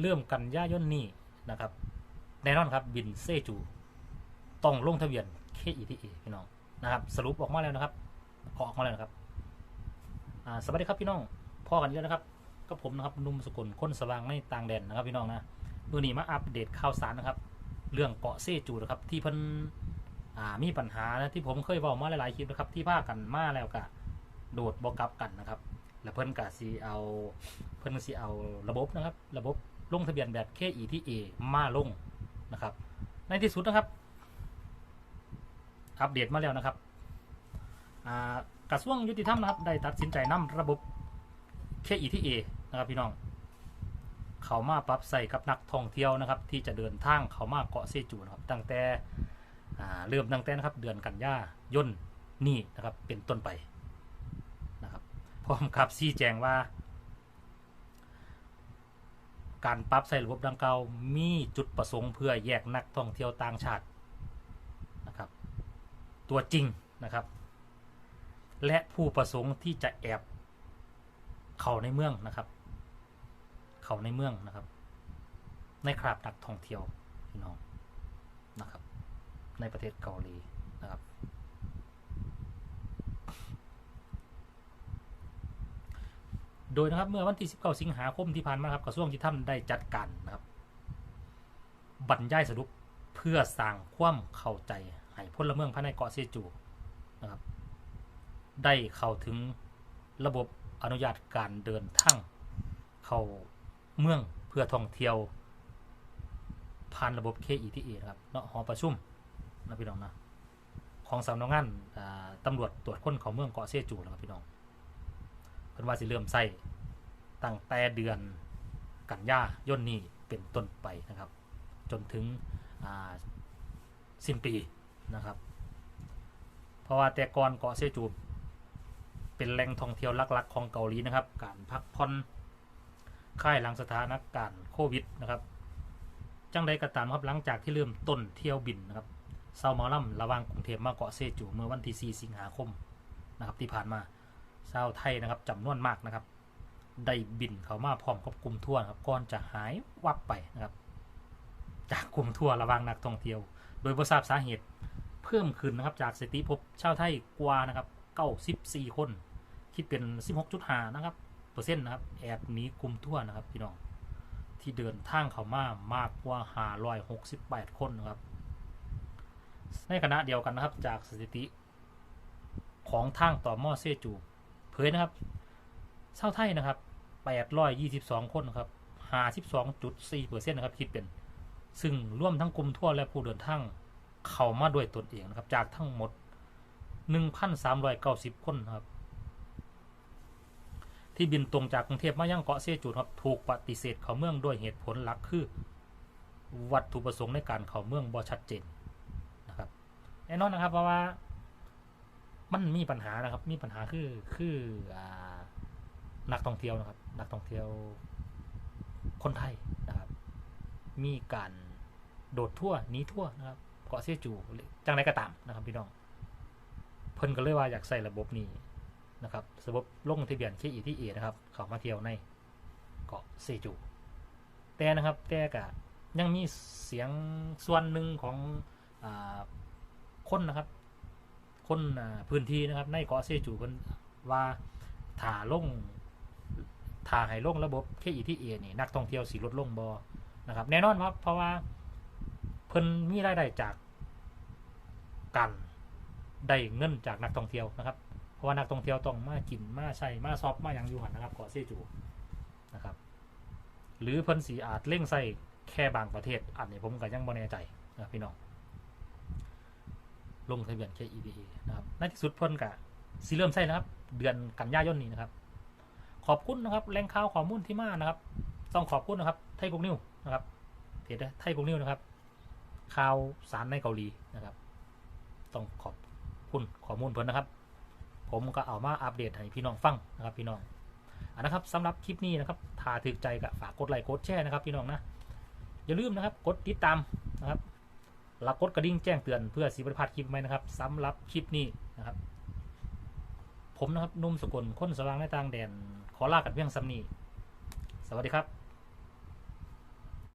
เริ่มกันยายนนี้นะครับ แน่นอนครับบินเซจูต้องลงทะเบียน KETA พี่น้องนะครับ สรุปออกมาแล้วนะครับขอออกมาแล้วนะครับสวัสดีครับพี่น้องพ่อกันเยอะนะครับก็ผมนะครับนุ่มสกุลคนสว่างในต่างแดนนะครับพี่น้องนะมือนี้มาอัปเดตข่าวสารนะครับ เรื่องเกาะเซจูนะครับ ที่เพิ่นมีปัญหานะที่ผมเคยบอกมาหลายๆคลิปนะครับ ที่พากันมาแล้วก็โดดบกกลับกันนะครับ แล้วเพิ่นก็สิเอาเพิ่นก็สิเอาระบบนะครับ ระบบ ลงทะเบียนแบบ KETA มาลงนะครับ ในที่สุดนะครับ อัปเดตมาแล้วนะครับอ่ากระทรวงยุติธรรมนะครับ ได้ตัดสินใจนำระบบ KETA นะครับพี่น้อง เขามาปรับใส่กับนักท่องเที่ยวนะครับ ที่จะเดินทางเขามาเกาะเซจูนะครับ ตั้งแต่เริ่มตั้งแต่นะครับ เดือนกันยายนนี่นะครับเป็นต้นไปนะครับพร้อมกับชี้แจงว่า การปรับใส่ระบบดังกล่าวมีจุดประสงค์เพื่อแยกนักท่องเที่ยวต่างชาตินะครับ ตัวจริงนะครับ และผู้ประสงค์ที่จะแอบเข้าในเมืองนะครับ เข้าในเมืองนะครับ ในคราบนักท่องเที่ยวพี่น้องนะครับ ในประเทศเกาหลีนะครับ โดยนะครับเมื่อวันที่19สิงหาคมที่ผ่านมาครับกระทรวงยุติธรรมได้จัดการนะครับบรรยายสรุปเพื่อสร้างความเข้าใจให้พลเมืองภายในเกาะเซจูนะครับได้เข้าถึงระบบอนุญาตการเดินทางเข้าเมืองเพื่อท่องเที่ยวผ่านระบบ KETA นะครับเนาะหอประชุมนะพี่น้องนะของสำนักงานตำรวจตรวจคนเข้าเมืองเกาะเซจูนะครับพี่น้อง พิ่นว่าสิเริ่มใส่ตั้งแต่เดือนกันยายนนี้เป็นต้นไปนะครับ จนถึงสิ้นปีนะครับ เพราะว่าแต่ก่อนเกาะเซจูเป็นแหล่งท่องเที่ยวหลักๆ ของเกาหลีนะครับ การพักผ่อนค่ายหลังสถานการณ์โควิดนะครับ จังใดก็ตามครับหลังจากที่เริ่มต้นเที่ยวบินนะครับเซาหมอลัมระว่างกรุงเทพมาเกาะเซจูเมื่อวันที่ 4 สิงหาคมนะครับที่ผ่านมา ชาวไทยนะครับจำนวนมากนะครับ ได้บินเข้ามาพร้อมกับกลุ่มทัวร์ครับก่อนจะหายวับไปนะครับ จากกลุ่มทัวร์ระว่างนักท่องเที่ยว โดยบ่ทราบสาเหตุเพิ่มขึ้นนะครับ จากสถิติพบชาวไทยกว่านะครับ94คน คิดเป็น16.5นะครับเปอร์เซ็นต์นะครับแอบหนีกลุ่มทั่วนะครับพี่น้องที่เดินทางเข้ามามากกว่า568คนนะครับ ในขณะเดียวกันนะครับจากสถิติของทางต่อมอเซจู เผยนะครับชาไทยนะครับ822คนนะคนครับ52.4%นต์นะครับ คิดเป็น ซึ่งร่วมทั้งกลุ่มทั่วและผู้เดินทางเข้ามาด้วยตนเองนะครับ จากทั้งหมด1,390คนนะคนครับ ที่บินตรงจากกรุงเทพมายังเกาะเซจูครับ ถูกปฏิเสธเข้าเมืองด้วยเหตุผลหลักคือ วัตถุประสงค์ในการเข้าเมืองบ่ชัดเจนนะครับแน่นอนนะครับเพราะว่า มันมีปัญหานะครับ มีปัญหาคือคืออ่านักท่องเที่ยวนะครับ นักท่องเที่ยวคนไทยนะครับ มีการโดดทั่วหนีทั่วนะครับ เกาะเซจูจังไรก็ตามนะครับพี่น้อง เพิ่นก็เลยว่าอยากใส่ระบบนี้นะครับระบบลงทะเบียน KETA นะครับ เข้ามาเที่ยวในเกาะเซจู แต่นะครับแต่ก็ยังมีเสียงส่วนหนึ่งของอคนนะครับ คนพื้นที่นะครับในเกาะเซจูเพิ่นว่าถ้าลงถ้าให้ลงระบบ KETA นี่นักท่องเที่ยวสิลดลงบ่นะครับแน่นอนครับเพราะว่าเพิ่นมีรายได้จากการได้เงินจากนักท่องเที่ยวนะครับ เพราะว่านักท่องเที่ยวต้องมากินมาใช้มาซอปมาอย่างอยู่หันนะครับเกาะเซจูนะครับ หรือเพิ่นสีอาจเล่งใส่แค่บางประเทศอันนี้ผมก็ยังบ่แน่ใจนะพี่น้อง ลงทะเบียนแค่ EBA นะครับในที่สุดเพิ่นก็สิเริ่มใช้นะครับ เดือนกันยายนนี้นะครับ ขอบคุณนะครับแหล่งข่าวข้อมูลที่มานะครับ ต้องขอบคุณนะครับ ไทยกรุงนิวนะครับเพจไทยกรุงนิวนะครับ ข่าวสารในเกาหลีนะครับ ต้องขอบคุณข้อมูลเพิ่นนะครับ ผมก็เอามาอัปเดตให้พี่น้องฟังนะครับ พี่น้องอันนะครับสำหรับคลิปนี้นะครับถ้าถึกใจก็ฝากกดไลค์กดแชร์นะครับ พี่น้องนะอย่าลืมนะครับ กดติดตามนะครับ ลักกดกระดิ่งแจ้งเตือนเพื่อสิบริพลาดคลิปไหมนะครับสำหรับคลิปนี้นะครับ ผมนะครับนุ่มสกุลคนสว่างในต่างแดน ขอลากันเพียงสำนีสวัสดีครับ